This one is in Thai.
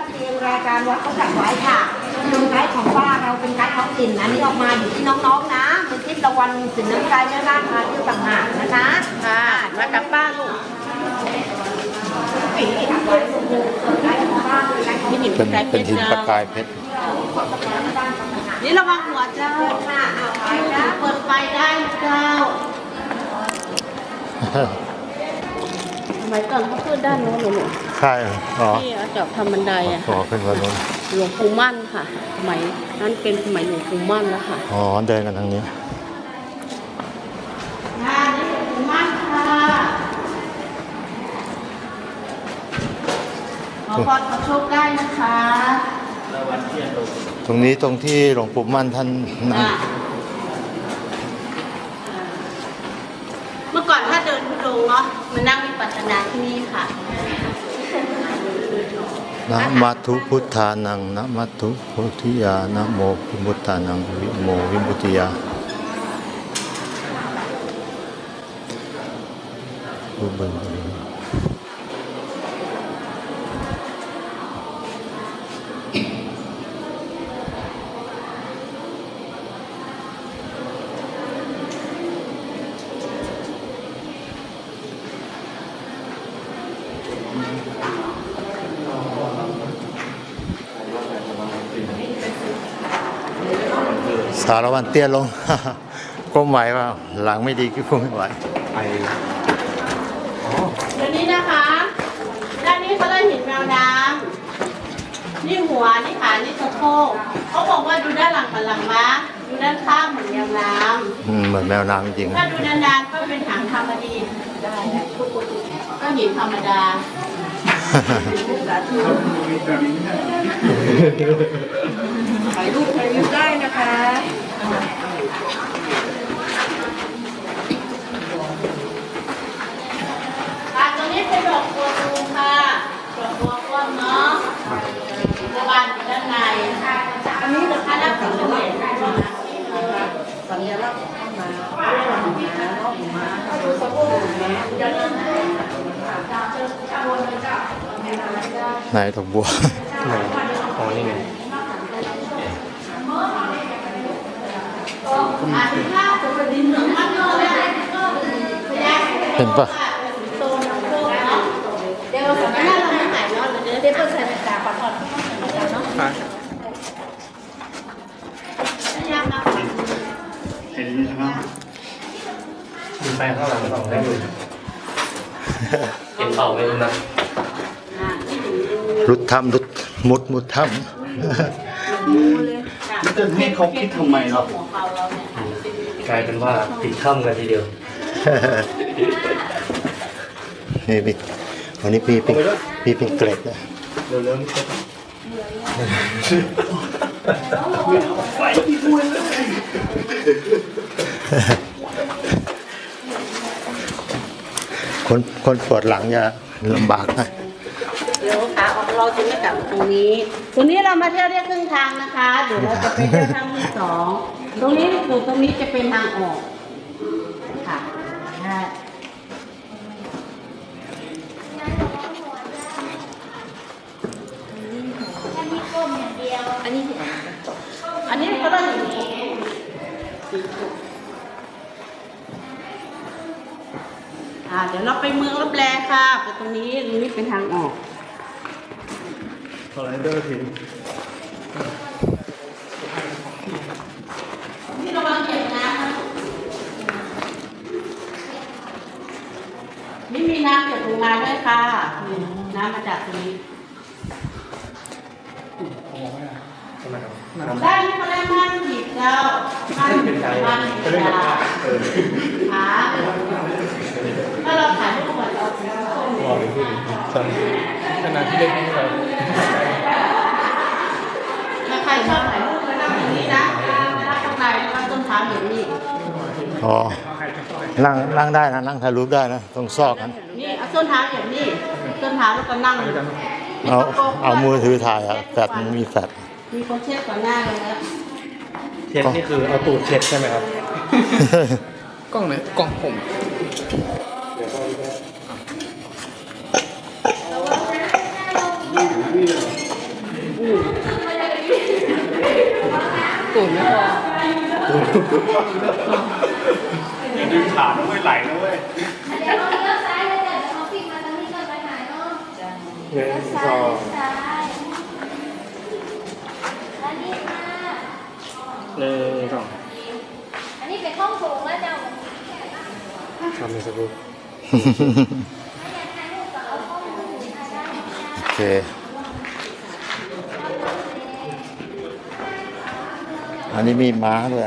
ตะเกียงรายการวัดเขาจัดไว้ค่ะเป็นไกด์ของป้าเราเป็นไกด์ท้องถิ่นอันนี้ออกมาอยู่ที่น้องๆนะเป็นทิศตะวันสินน้ำใจแม่บ้านพาเที่ยวต่างหากนะคะค่ะมากับป้าลูกปีนี้ทำไว้ไกด์ของป้าเลยไกด์ของนี่หินเป็นไกลเพเป็นชรหินเจ้าประกายเพชรนี่ระวังหัวเจ้าค่ะเอาไปนะเปิดไฟได้นะเจ้าส มัยก่อนเขาขึ้นด้านโน้นหนูใช่อ๋อที่เอาจอบทำบันไดอะขอขึ้นมาโน้นหลวงปู่มั่นค่ะสมัยนั้นเป็นสมัยหลวงปู่มั่นแล้วค่ะอ๋อเดินกันทางนี้ค่ะนี่หลวงปู่มั่นค่ะขอพรขอโชคได้นะคะ ตรงนี้ตรงที่หลวงปู่มั่นท่านนั่ง อะ เมื่อก่อนถ้าเดินทุดงเนาะมานั่งวิปัสสนาที่นี่ค่ะนะมัทุพุทธานังนะมัทุพุทธิยานะโมพุทธานังวิโมวิมุติยาบูเบิ่ง สารวันเตี้ยลง ก้มไหวเปล่าหลังไม่ดีก็ก้มไม่ไหวเดี๋ยวนี้นะคะ ด้านนี้เขาเลยหินแมวน้ำนี่หัว นี่ขา นี่สะโพกเขาบอกว่าดูด้านหลังกับหลังม้าดูด้านข้างเหมือนแมวน้อืมเหมือนแมวน้ำจริงำถ้าดูนานๆก็เป็นหางธรรมดีได้นะก็หินธรรมดา ถ่ายรูปถ่ายรูปได้นะคะค่ะตรงนี้เป็นดอกบัวตูมค่ะดอกบัวก้อนเนาะบัวบานอยู่ด้านในอันนี้นะคะรับถึงเหรียญสัญลักษณ์ เข้ามาไหนดอกบัวอ๋อนี่ไงอ่านข้าวตัวดินเหลืองมันเลยพยาเห็นปะโตน้ำโตเนาะเดี๋ยวสัปดาห์เราไม่หายเนาะเดี๋ยวเดี๋ยวเปิดใส่ตาขอถอดเนาะยากมากเห็นใช่ไหมดูไปข้างหลังสองได้ดูเห็นเต่าไหมรู้นะอ่านี่ถึง รุดถ้ำรุดมุดมุดถ้จะให้เขาคิดทำไมเราหัวเขาเราเนี่ยค่ะกลายเป็นว่าติดถ้ำกันทีเดียวำ นี่พี่วันนี้พี่เป็นพี่เป็นเกล็ดนะเร็วๆนี่ก็ไฟที่พูดเลยคนคนปวดหลังจะลำบากนะ เราจะไม่กลับตรงนี้ตรงนี้เรามาเที่ยวได้ครึ่งทางนะคะเดี๋ยวเราจะไปเที่ยวทางที่สองตรงนี้ตรงนี้จะเป็นทางออกค่ะได้อันนี้อันนี้ก็ต้องอยู่อ่าเดี๋ยวเราไปเมืองรับแลค่ะไปตรงนี้ตรงนี้เป็นทางออก ไรเดอร์ถึงนี่ระวังเหยียบน้ำนะนี่มีน้ำหยดลงมาด้วยค่ะนี่น้ำมาจากตรงนี้ทำไมครับได้นี่เขาเรียกม่านหยิบเจ้าม่านหยิบม่านหยิบยาขาถ้าเราถ่ายรูปก่อนเราจะส้มรอเลยพูดใช่ขนาดที่เล็กนี่เราถ้าใครชอบถ่ายรูปก็นั่งอย่างนี้นะนั่งข้างในแล้วก็ต้ นเท้าอย่างนี้อ๋อ นั่งนั่งได้นะนั่งถ่ายรูปได้นะตรงซอกนั้นนี่เอาต้นเท้าอย่างนี้ต้นเท้าแล้วก็นั่งเอาเอามือถือถ่ายอะแฟลชมันมีแฟลชมีคนเช็ดก่อนหน้าเลยนะเช็ดนี่คือเอาตูดเช็ดใช่ไหมครับ กล้องไหนกล้องผมเตุ่นไม่พอ ดึงขาด้วยไหลนะเว้ยเดี๋ยวเราเลี้ยวซ้ายเลยจ้ะเดี๋ยวเราปิดมาตรงนี้ก่อนไปไหนเนาะหนึ่งสซ้าอยงซ้ายอันนี้ค่ะหนึ่งสองอันนี้เป็นห้องโถงแล้วเจ้าทำในสกูปถ้าอยากถ่ายรูปก็เอาห้องโถงถ่ายได้โอเค อันนี้มีม้าด้วย